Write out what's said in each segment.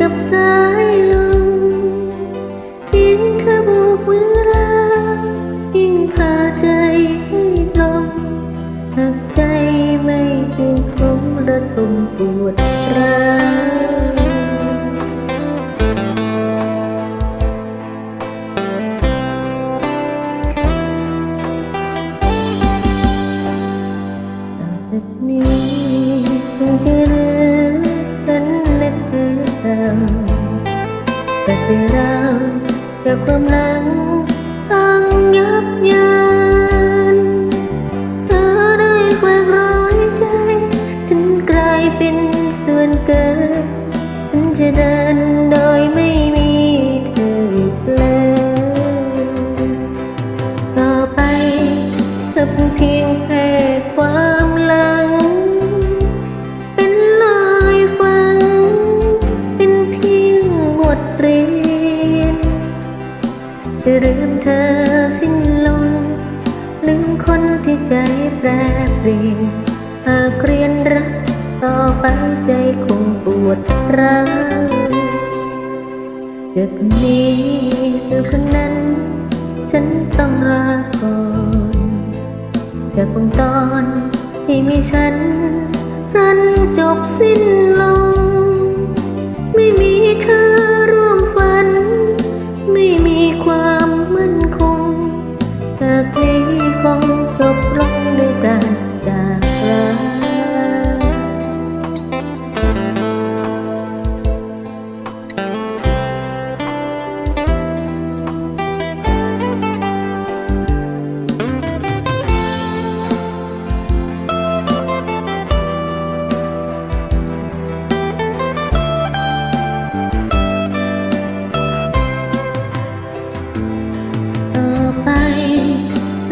กับสายลมยิ่งเธอโบกมือลายิ่งพาใจให้ลมหากใจไม่ถึงผมระทมปวดร้าวต่อจากนี้คงจะ แต่ที่เรากับความหลังต้องยับยั้ง ลืมคนที่ใจแปรเปลี่ยนหากเรียนรักต่อไปใจคงปวดร้าวจากนี้สู่คนนั้น ฉันต้องลาก่อนจากวงตอนที่มีฉันรันจบสิ้น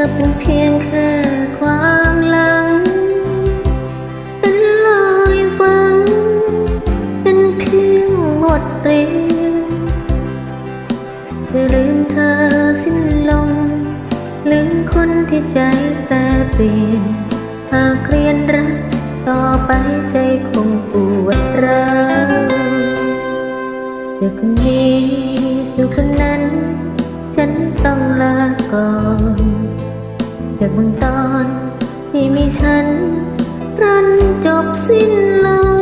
เธอเป็นเพียงแค่ความหลัง เป็นลอยฟัง เป็นเพียงบทเรียนอย่าลืมเธอสิ้นลงลืมคนที่ใจแปรเปลี่ยน หากเรียนรักต่อไปใจคงปวดร้าวจากคนนี้สู่คนนั้น ฉันต้อง จากบางตอนที่มีฉันรันจบสิ้นลง